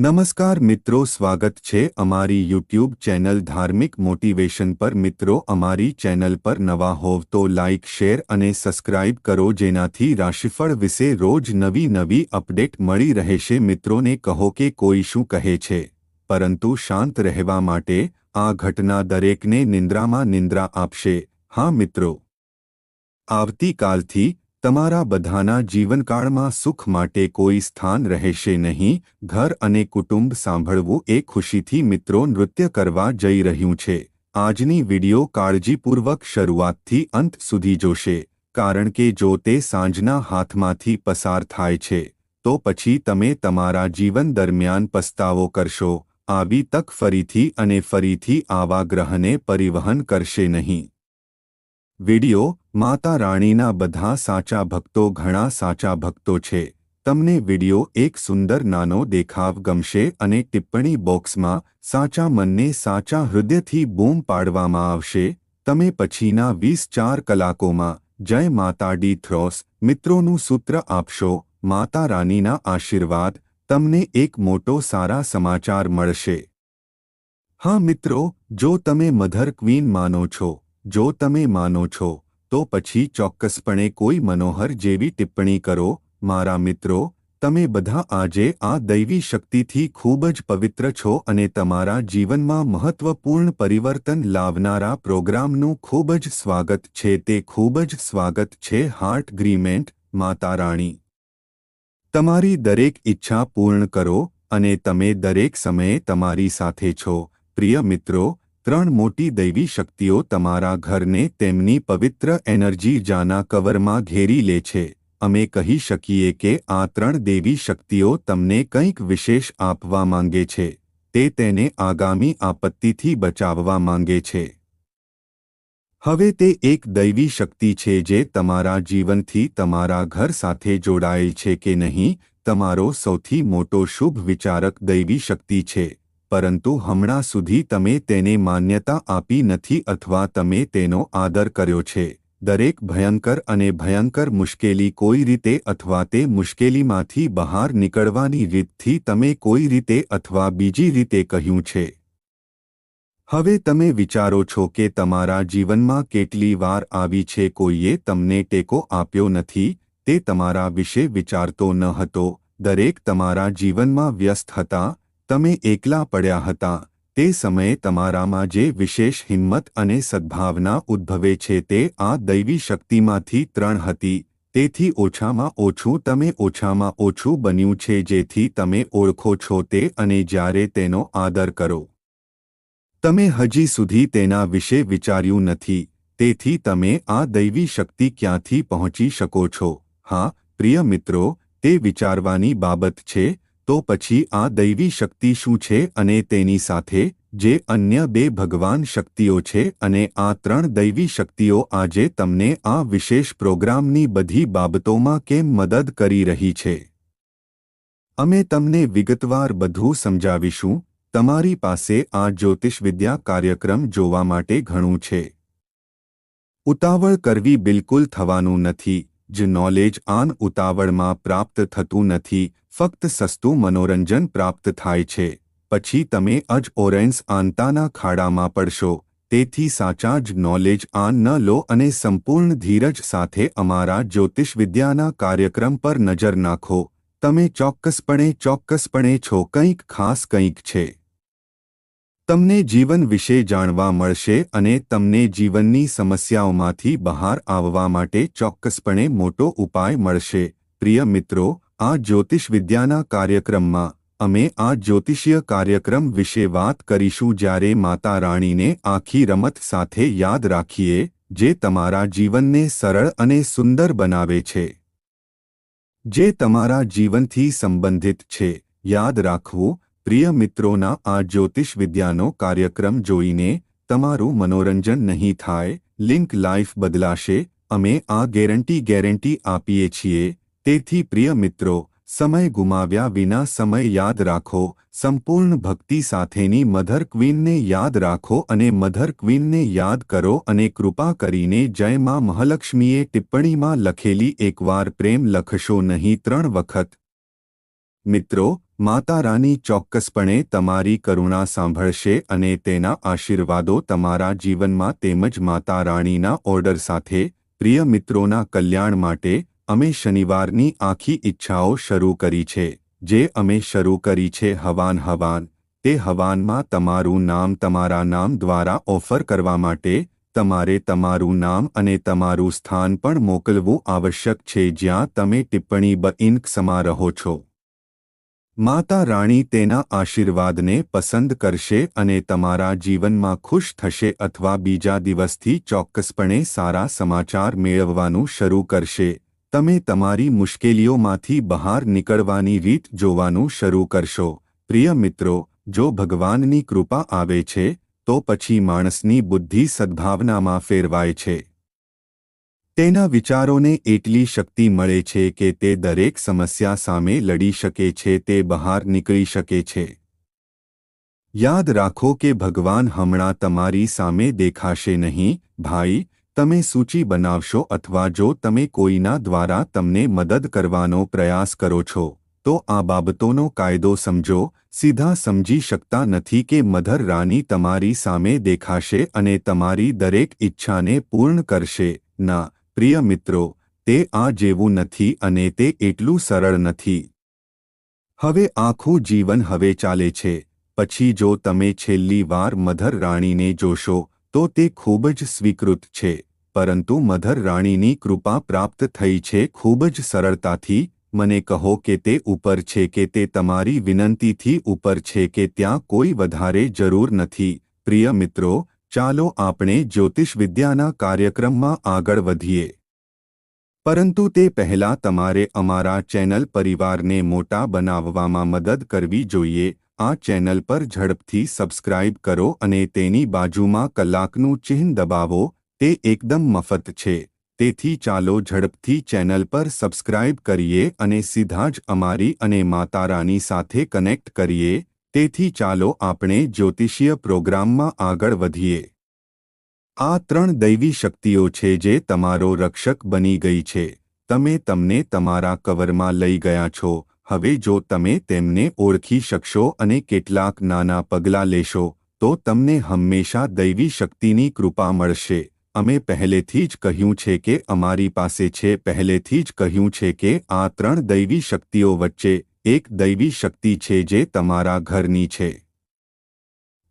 નમસ્કાર મિત્રો, સ્વાગત છે અમારી યુટ્યુબ ચેનલ ધાર્મિક મોટિવેશન પર. મિત્રો, અમારી ચેનલ પર નવા હોવ તો લાઇક શેર અને સબસ્ક્રાઇબ કરો જેનાથી રાશિફળ વિશે રોજ નવી નવી અપડેટ મળી રહેશે. મિત્રોને કહો કે કોઈ શું કહે છે? પરંતુ શાંત રહેવા માટે આ ઘટના દરેકને નિંદ્રામાં નિંદ્રા આપશે. હા મિત્રો. આવતીકાલથી તમારા બધાના જીવનકાળમાં સુખ માટે કોઈ સ્થાન રહેશે નહીં, ઘર અને કુટુંબ સાંભળવું એ ખુશીથી મિત્રો નૃત્ય કરવા જઈ રહ્યું છે. આજની વિડિયો કાળજીપૂર્વક શરૂઆતથી અંત સુધી જોશે, કારણ કે જો તે સાંજના હાથમાંથી પસાર થાય છે, તો પછી તમે તમારા જીવન દરમિયાન પસ્તાવો કરશો, આવી તક ફરીથી અને ફરીથી આવા ગ્રહને પરિવહન કરશે નહીં. વિડિયો માતા રાણીના બધા સાચા ભક્તો ઘણા સાચા ભક્તો છે. તમને વિડિયો એક સુંદર નાનો દેખાવ ગમશે અને ટિપ્પણી બોક્સમાં સાચા મનને સાચા હૃદયથી બૂમ પાડવામાં આવશે. તમે પછીના વીસ ચાર કલાકોમાં જય માતા ડી થ્રોસ મિત્રોનું સૂત્ર આપશો. માતા રાણીના આશીર્વાદ તમને એક મોટો સારા સમાચાર મળશે. હા મિત્રો, જો તમે મધર ક્વીન માનો છો, જો તમે માનો છો તો પછી ચોક્કસપણે કોઈ મનોહર જેવી ટિપ્પણી કરો, મારા મિત્રો, તમે બધા આજે આ દૈવી શક્તિથી ખૂબ જ પવિત્ર છો અને તમારા જીવનમાં મહત્વપૂર્ણ પરિવર્તન લાવનારા પ્રોગ્રામનું ખૂબ જ સ્વાગત છે. તે ખૂબ જ સ્વાગત છે. હાર્ટ ગ્રીમેન્ટ માતા રાણી. તમારી દરેક ઈચ્છા પૂર્ણ કરો અને તમે દરેક સમયે તમારી સાથે છો. પ્રિય મિત્રો ત્રણ મોટી દૈવી શક્તિઓ તમારા ઘરને તેમની પવિત્ર એનર્જી જાના કવરમાં ઘેરી લે છે. અમે કહી શકીએ કે આ ત્રણ દેવી શક્તિઓ તમને કંઈક વિશેષ આપવા માંગે છે. તે તેને આગામી આપત્તિથી બચાવવા માંગે છે. હવે તે એક દૈવી શક્તિ છે જે તમારા જીવનથી તમારા ઘર સાથે જોડાયેલ છે કે નહીં, તમારો સૌથી મોટો શુભ વિચારક દૈવી શક્તિ છે. પરંતુ હમણાં સુધી તમે તેને માન્યતા આપી નથી અથવા તમે તેનો આદર કર્યો છે. દરેક ભયંકર અને ભયંકર મુશ્કેલી કોઈ રીતે અથવા તે મુશ્કેલીમાંથી બહાર નીકળવાની રીતથી તમે કોઈ રીતે અથવા બીજી રીતે કહ્યું છે. હવે તમે વિચારો છો કે તમારા જીવનમાં કેટલી વાર આવી છે કોઈએ તમને ટેકો આપ્યો નથી, તે તમારા વિશે વિચારતો ન હતો. દરેક તમારા જીવનમાં વ્યસ્ત હતા તમે એકલા પડ્યા હતા, તે સમયે તમારામાં જે વિશેષ હિંમત અને સદ્ભાવના ઉદ્ભવે છે તે આ દૈવી શક્તિમાંથી ત્રણ હતી, તેથી ઓછામાં ઓછું તમે ઓછામાં ઓછું બન્યું છે જેથી તમે ઓળખો છો તે અને જ્યારે તેનો આદર કરો. તમે હજી સુધી તેના વિશે વિચાર્યું નથી, તેથી તમે આ દૈવી શક્તિ ક્યાંથી પહોંચી શકો છો? હા, પ્રિય મિત્રો, તે વિચારવાની બાબત છે તો પછી આ દૈવી શક્તિ શું છે અને તેની સાથે જે અન્ય બે ભગવાન શક્તિઓ છે અને આ ત્રણ દૈવી શક્તિઓ આજે તમને આ વિશેષ પ્રોગ્રામની બધી બાબતોમાં કેમ મદદ કરી રહી છે? અમે તમને વિગતવાર બધું સમજાવીશું. તમારી પાસે આ જ્યોતિષવિદ્યા કાર્યક્રમ જોવા માટે ઘણું છે. ઉતાવળ કરવી બિલકુલ થવાનું નથી. જ નોલેજ આન ઉતાવળમાં પ્રાપ્ત થતું નથી, ફક્ત સસ્તું મનોરંજન પ્રાપ્ત થાય છે. પછી તમે અજ ઓરેન્સ આંતાના ખાડામાં પડશો, તેથી સાચા જ નોલેજ આન ન લો અને સંપૂર્ણ ધીરજ સાથે અમારા જ્યોતિષવિદ્યાના કાર્યક્રમ પર નજર નાખો. તમે ચોક્કસપણે ચોક્કસપણે છો કંઈક ખાસ કંઈક છે. તમને જીવન વિશે જાણવા મળશે અને તમને જીવનની સમસ્યાઓમાંથી બહાર આવવા માટે ચોક્કસપણે મોટો ઉપાય મળશે. પ્રિય મિત્રો, આ જ્યોતિષવિદ્યાના કાર્યક્રમમાં અમે આ જ્યોતિષીય કાર્યક્રમ વિશે વાત કરીશું જ્યારે માતા રાણીને આખી રમત સાથે યાદ રાખીએ, જે તમારા જીવનને સરળ અને સુંદર બનાવે છે. જે તમારા જીવનથી સંબંધિત છે. યાદ રાખવું પ્રિય મિત્રોના આ જ્યોતિષવિદ્યાનો કાર્યક્રમ જોઈને તમારું મનોરંજન નહીં થાય, લિંક લાઈફ બદલાશે, અમે આ ગેરંટી ગેરંટી આપીએ છીએ. તેથી પ્રિય મિત્રો, સમય ગુમાવ્યા વિના સમય યાદ રાખો, સંપૂર્ણ ભક્તિ સાથેની મધર ક્વીનને યાદ રાખો અને મધર ક્વીનને યાદ કરો અને કૃપા કરીને જય માં મહાલક્ષ્મીએ ટિપ્પણીમાં લખેલી એકવાર પ્રેમ લખશો નહીં ત્રણ વખત. મિત્રો માતા રાની ચોક્કસપણે તમારી કરુણા સાંભળશે અને તેના આશીર્વાદો તમારા જીવનમાં તેમજ માતા રાણીના ઓર્ડર સાથે, પ્રિય મિત્રોના કલ્યાણ માટે, અમે શનિવારની આખી ઈચ્છાઓ શરૂ કરી છે. જે અમે શરૂ કરી છે હવાન હવાન, તે હવાનમાં તમારું નામ તમારા નામ દ્વારા ઓફર કરવા માટે, તમારે તમારું નામ અને તમારું સ્થાન પણ મોકલવું આવશ્યક છે જ્યાં તમે ટિપ્પણી બ ઇન્કસમાં રહો છો. માતા રાણી તેના આશીર્વાદને પસંદ કરશે અને તમારા જીવનમાં ખુશ થશે અથવા બીજા દિવસથી ચોક્કસપણે સારા સમાચાર મેળવવાનું શરૂ કરશે. તમે તમારી મુશ્કેલીઓમાંથી બહાર નીકળવાની રીત જોવાનું શરૂ કરશો. પ્રિય મિત્રો, જો ભગવાનની કૃપા આવે છે, તો પછી માણસની બુદ્ધિ સદ્ભાવનામાં ફેરવાય છે. તેના વિચારોને એટલી શક્તિ મળે છે કે તે દરેક સમસ્યા સામે લડી શકે છે, તે બહાર નીકળી શકે છે. યાદ રાખો કે ભગવાન હમણાં તમારી સામે દેખાશે નહીં, ભાઈ, તમે સૂચિ બનાવશો અથવા જો તમે કોઈના દ્વારા તમને મદદ કરવાનો પ્રયાસ કરો છો, તો આ બાબતોનો કાયદો સમજો, સીધા સમજી શકતા નથી કે મધર રાની તમારી સામે દેખાશે અને તમારી દરેક ઈચ્છાને પૂર્ણ કરશે, ના પ્રિય મિત્રો, તે આ જેવું નથી અને તે એટલું સરળ નથી. હવે આખું જીવન હવે ચાલે છે. પછી જો તમે છેલ્લી વાર મધર રાણીને જોશો, તો તે ખૂબ જ સ્વીકૃત છે. પરંતુ મધર રાણીની કૃપા પ્રાપ્ત થઈ છે ખૂબ જ સરળતાથી. મને કહો કે તે ઉપર છે કે તે તમારી વિનંતીથી ઉપર છે કે ત્યાં કોઈ વધારે જરૂર નથી. પ્રિય મિત્રો ચાલો આપણે જ્યોતિષવિદ્યાના કાર્યક્રમમાં આગળ વધીએ. પરંતુ તે પહેલાં તમારે અમારા ચેનલ પરિવારને મોટા બનાવવામાં મદદ કરવી જોઈએ. આ ચેનલ પર ઝડપથી સબસ્ક્રાઇબ કરો અને તેની બાજુમાં કલાકનું ચિહ્ન દબાવો. તે એકદમ મફત છે. તેથી ચાલો ઝડપથી ચેનલ પર સબસ્ક્રાઇબ કરીએ અને સીધા જ અમારી અને માતારાની સાથે કનેક્ટ કરીએ. તેથી ચાલો આપણે જ્યોતિષીય પ્રોગ્રામમાં આગળ વધીએ. આ ત્રણ દૈવી શક્તિઓ છે જે તમારો રક્ષક બની ગઈ છે. તમે તમને તમારા કવરમાં લઈ ગયા છો. હવે જો તમે તેમને ઓળખી શકશો અને કેટલાક નાના પગલાં લેશો, તો તમને હંમેશા દૈવી શક્તિની કૃપા મળશે. અમે પહેલેથી જ કહ્યું છે કે અમારી પાસે છે, પહેલેથી જ કહ્યું છે કે આ ત્રણ દૈવી શક્તિઓ વચ્ચે એક દૈવી શક્તિ છે જે તમારા ઘરની છે.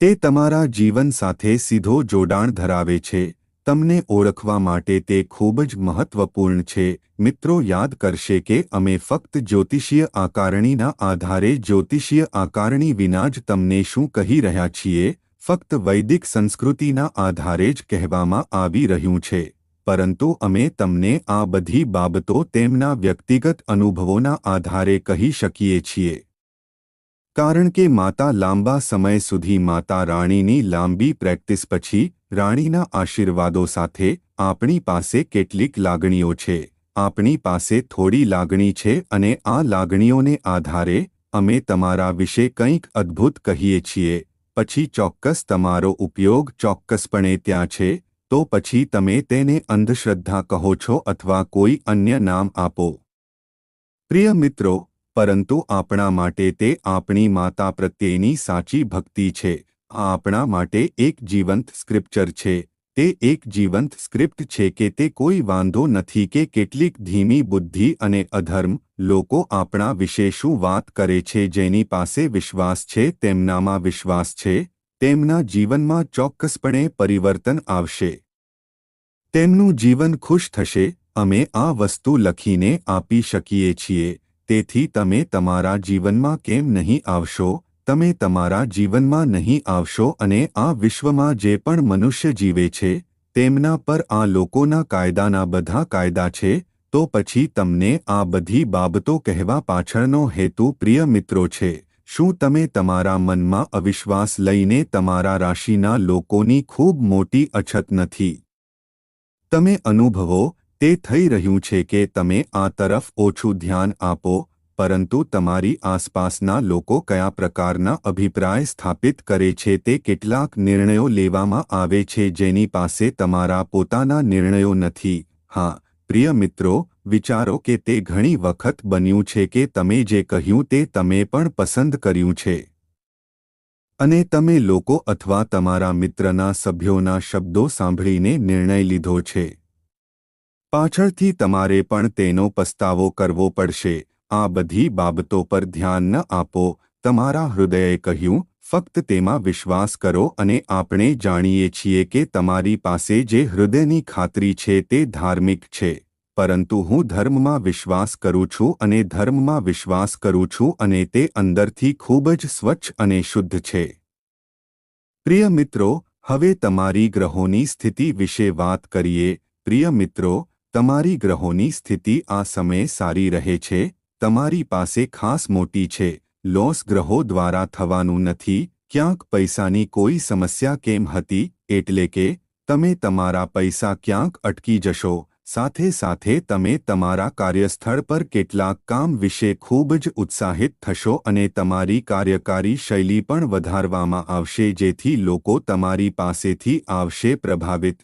તે તમારા જીવન સાથે સીધો જોડાણ ધરાવે છે. તમને ઓળખવા માટે તે ખૂબ જ મહત્વપૂર્ણ છે. મિત્રો, યાદ કરશે કે અમે ફક્ત જ્યોતિષીય આકારણીના આધારે જ્યોતિષીય આકારણી વિના જ તમને શું કહી રહ્યા છીએ, ફક્ત વૈદિક સંસ્કૃતિના આધારે જ કહેવામાં આવી રહ્યું છે. પરંતુ અમે તમને આ બધી બાબતો તેમના વ્યક્તિગત અનુભવોના આધારે કહી શકીએ છીએ. કારણ કે માતા લાંબા સમય સુધી માતા રાણીની લાંબી પ્રેક્ટિસ પછી રાણીના આશીર્વાદો સાથે આપણી પાસે કેટલીક લાગણીઓ છે. આપણી પાસે થોડી લાગણી છે અને આ લાગણીઓને આધારે અમે તમારા વિશે કંઈક અદ્ભુત કહીએ છીએ. પછી ચોક્કસ તમારો ઉપયોગ ચોક્કસપણે ત્યાં છે. તો પછી તમે તેને અંધશ્રદ્ધા કહો છો અથવા કોઈ અન્ય નામ આપો. પ્રિય મિત્રો, પરંતુ આપણા માટે તે આપણી માતા પ્રત્યેની સાચી ભક્તિ છે. આ આપણા માટે એક જીવંત સ્ક્રિપ્ચર છે. તે એક જીવંત સ્ક્રિપ્ટ છે કે તે કોઈ વાંધો નથી કે કેટલીક ધીમી બુદ્ધિ અને અધર્મ લોકો આપણા વિશે શું વાત કરે છે જેની પાસે વિશ્વાસ છે તેમનામાં વિશ્વાસ છે? તેમના જીવનમાં ચોક્કસપણે પરિવર્તન આવશે. તેમનું જીવન ખુશ થશે, અમે આ વસ્તુ લખીને આપી શકીએ છીએ, તેથી તમે તમારા જીવનમાં કેમ નહીં આવશો, તમે તમારા જીવનમાં નહીં આવશો અને આ વિશ્વમાં જે પણ મનુષ્ય જીવે છે, તેમના પર આ લોકોના કાયદાના બધા કાયદા છે, તો પછી તમને આ બધી બાબતો કહેવા પાછળનો હેતુ પ્રિય મિત્રો છે. શું તમે તમારા મનમાં અવિશ્વાસ લઈને તમારા રાશિના લોકોની ખૂબ મોટી અછત નથી? તમે અનુભવો, તે થઈ રહ્યું છે કે તમે આ તરફ ઓછું ધ્યાન આપો, પરંતુ તમારી આસપાસના લોકો કયા પ્રકારના અભિપ્રાય સ્થાપિત કરે છે તે કેટલાક નિર્ણયો લેવામાં આવે છે જેની પાસે તમારા પોતાના નિર્ણયો નથી. હા, પ્રિય મિત્રો વિચારો કે તે ઘણી વખત બન્યું છે કે તમે જે કહ્યું તે તમે પણ પસંદ કર્યું છે. અને તમે લોકો અથવા તમારા મિત્રના સભ્યોના શબ્દો સાંભળીને નિર્ણય લીધો છે. પાછળથી તમારે પણ તેનો પસ્તાવો કરવો પડશે. આ બધી બાબતો પર ધ્યાન ન આપો. તમારા હૃદયે કહ્યું, ફક્ત તેમાં વિશ્વાસ કરો અને આપણે જાણીએ છીએ કે તમારી પાસે જે હૃદયની ખાતરી છે તે ધાર્મિક છે. પરંતુ હું ધર્મમાં વિશ્વાસ કરું છું અને ધર્મમાં વિશ્વાસ કરું છું અને તે અંદરથી ખૂબ જ સ્વચ્છ અને શુદ્ધ છે. પ્રિય મિત્રો, હવે તમારી ગ્રહોની સ્થિતિ વિશે વાત કરીએ. પ્રિય મિત્રો, તમારી ગ્રહોની સ્થિતિ આ સમયે સારી રહે છે. તમારી પાસે ખાસ મોટી છે. લોસ ગ્રહો દ્વારા થવાનું નથી. ક્યાંક પૈસાની કોઈ સમસ્યા કેમ હતી? એટલે કે, તમે તમારા પૈસા ક્યાંક અટકી જશો. સાથે સાથે તમે તમારા કાર્યસ્થળ પર કેટલાક કામ વિશે ખૂબ જ ઉત્સાહિત થશો અને તમારી કાર્યકારી શૈલી પણ વધારવામાં આવશે જેથી લોકો તમારી પાસેથી આવશે પ્રભાવિત.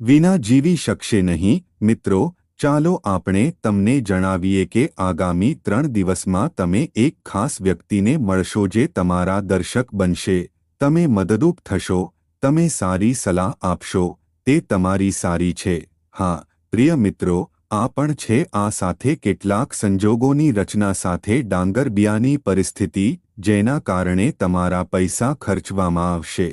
વિના જીવી શકશે નહીં. મિત્રો, ચાલો આપણે તમને જણાવીએ કે આગામી ત્રણ દિવસમાં તમે એક ખાસ વ્યક્તિને મળશો જે તમારા દર્શક બનશે. તમે મદદરૂપ થશો. તમે સારી સલાહ આપશો. તે તમારી સારી છે. હા, પ્રિય મિત્રો, આ પણ છે આ સાથે કેટલાક સંજોગોની રચના સાથે ડાંગર બિયાની પરિસ્થિતિ, જેના કારણે તમારા પૈસા ખર્ચવામાં આવશે.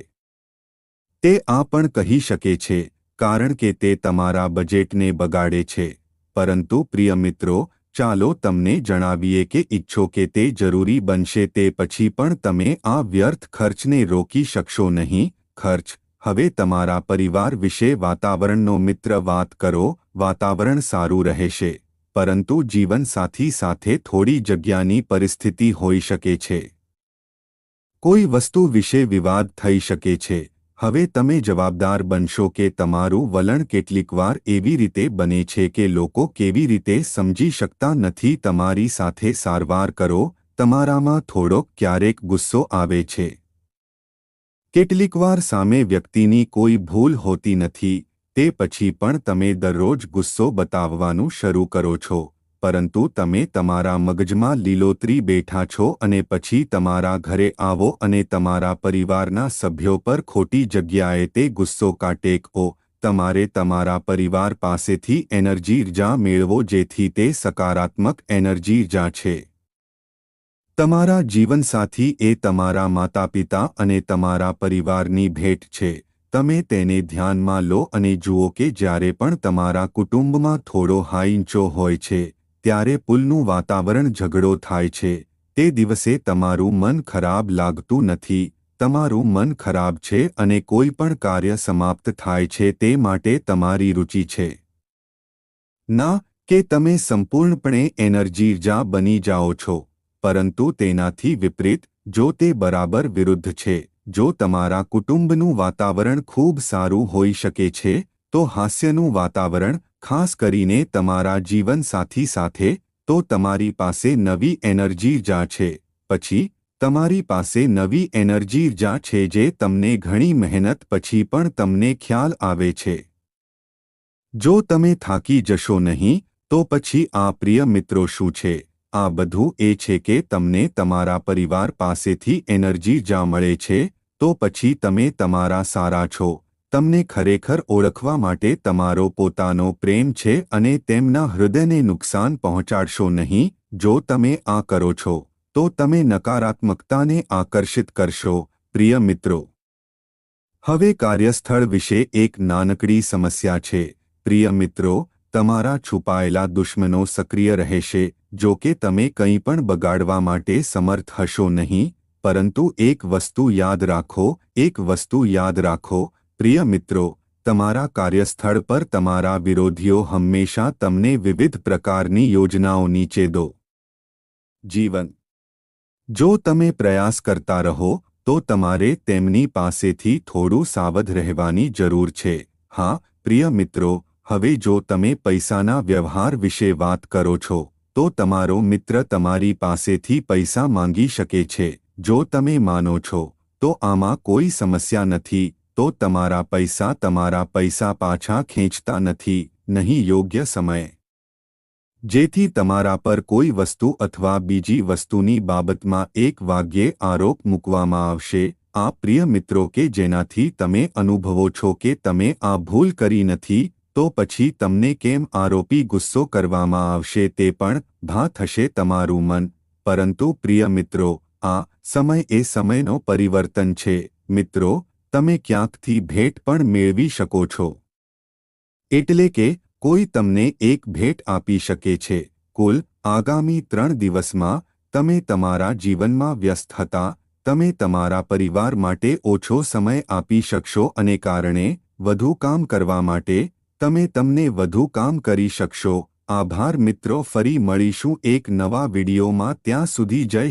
તે આ પણ કહી શકે છે, કારણ કે તે તમારા બજેટને બગાડે છે. પરંતુ પ્રિય મિત્રો, ચાલો તમને જણાવીએ કે ઈચ્છો કે તે જરૂરી બનશે તે પછી પણ તમે આ વ્યર્થ ખર્ચને રોકી શકશો નહીં, ખર્ચ હવે તમારા પરિવાર વિશે વાતાવરણનો મિત્ર વાત કરો, વાતાવરણ સારું રહેશે. પરંતુ જીવનસાથી સાથે થોડી જગ્યાની પરિસ્થિતિ હોઈ શકે છે. કોઈ વસ્તુ વિશે વિવાદ થઈ શકે છે. હવે તમે જવાબદાર બનશો કે તમારું વલણ કેટલીકવાર એવી રીતે બને છે કે લોકો કેવી રીતે સમજી શકતા નથી તમારી સાથે સારવાર કરો, તમારામાં થોડોક ક્યારેક ગુસ્સો આવે છે. કેટલીકવાર સામે વ્યક્તિની કોઈ ભૂલ હોતી નથી, તે પછી પણ તમે દરરોજ ગુસ્સો બતાવવાનું શરૂ કરો છો, પરંતુ તમે તમારા મગજમાં લીલોતરી બેઠા છો અને પછી તમારા ઘરે આવો અને તમારા પરિવારના સભ્યો પર ખોટી જગ્યાએ તે ગુસ્સો કાટેકો, તમારે તમારા પરિવાર પાસેથી એનર્જીર્જા મેળવો જેથી તે સકારાત્મક એનર્જી એનર્જીર્જા છે. તમારા જીવનસાથી એ તમારા માતાપિતા અને તમારા પરિવારની ભેટ છે. તમે તેને ધ્યાનમાં લો અને જુઓ કે જ્યારે પણ તમારા કુટુંબમાં થોડો હાઈંચો હોય છે, ત્યારે પુલનું વાતાવરણ ઝઘડો થાય છે. તે દિવસે તમારું મન ખરાબ લાગતું નથી. તમારું મન ખરાબ છે અને કોઈ પણ કાર્ય સમાપ્ત થાય છે તે માટે તમારી રુચિ છે. ના, કે તમે સંપૂર્ણપણે એનર્જીજા બની જાઓ છો. પરંતુ તેનાથી વિપરીત, જો તે બરાબર વિરુદ્ધ છે, જો તમારા કુટુંબનું વાતાવરણ ખૂબ સારું હોઈ શકે છે, તો હાસ્યનું વાતાવરણ, ખાસ કરીને તમારા જીવનસાથી સાથે, તો તમારી પાસે નવી એનર્જી જા છે. પછી, તમારી પાસે નવી એનર્જી જા છે જે તમને ઘણી મહેનત પછી પણ તમને ખ્યાલ આવે છે. જો તમે થાકી જશો નહીં, તો પછી આ પ્રિય મિત્રો શું છે? આ બધું એ છે કે તમને તમારા પરિવાર પાસેથી એનર્જી જા મળે છે, તો પછી તમે તમારા સારા છો. તમને ખરેખર ઓળખવા માટે તમારો પોતાનો પ્રેમ છે અને તેમના હૃદયને નુકસાન પહોંચાડશો નહીં, જો તમે આ કરો છો, તો તમે નકારાત્મકતાને આકર્ષિત કરશો, પ્રિય મિત્રો. હવે કાર્યસ્થળ વિશે એક નાનકડી સમસ્યા છે. પ્રિય મિત્રો, તમારા છુપાયેલા દુશ્મનો સક્રિય રહેશે જો કે તમે કંઈ પણ બગાડવા માટે સમર્થ હશો નહીં, પરંતુ એક વસ્તુ યાદ રાખો, એક વસ્તુ યાદ રાખો, પ્રિય મિત્રો, તમારા કાર્યસ્થળ પર તમારા વિરોધીઓ હંમેશા તમને વિવિધ પ્રકારની યોજનાઓ નીચે દો. જીવન. જો તમે પ્રયાસ કરતા રહો, તો તમારે તેમની પાસેથી થોડું સાવધ રહેવાની જરૂર છે. હા, પ્રિય મિત્રો, હવે જો તમે પૈસાના વ્યવહાર વિશે વાત કરો છો તો તમારો મિત્ર તમારી પાસેથી પૈસા માંગી શકે છે. જો તમે માનો છો, તો આમાં કોઈ સમસ્યા નથી, તો તમારા પૈસા તમારા પૈસા પાછા ખેંચતા નથી, નહીં યોગ્ય સમય. જેથી તમારા પર કોઈ વસ્તુ અથવા બીજી વસ્તુની બાબતમાં એક વાગ્યે આરોપ મૂકવામાં આવશે, આ પ્રિય મિત્રો કે જેનાથી તમે અનુભવો છો કે તમે આ ભૂલ કરી નથી તો પછી તમને કેમ આરોપી ગુસ્સો કરવામાં આવશે તે પણ ભા થશે તમારું મન. પરંતુ પ્રિય મિત્રો, આ સમય એ સમયનો પરિવર્તન છે. મિત્રો, તમે ક્યાંકથી ભેટ પણ મેળવી શકો છો? એટલે કે, કોઈ તમને એક ભેટ આપી શકે છે. કુલ આગામી ત્રણ દિવસમાં તમે તમારા જીવનમાં વ્યસ્ત હતા, તમે તમારા પરિવાર માટે ઓછો સમય આપી શકશો અને કારણે વધુ કામ કરવા માટે તમે તમને વધુ કામ કરી શકશો. આભાર મિત્રો, ફરી મળીશું એક નવા વિડીયોમાં. ત્યાં સુધી જય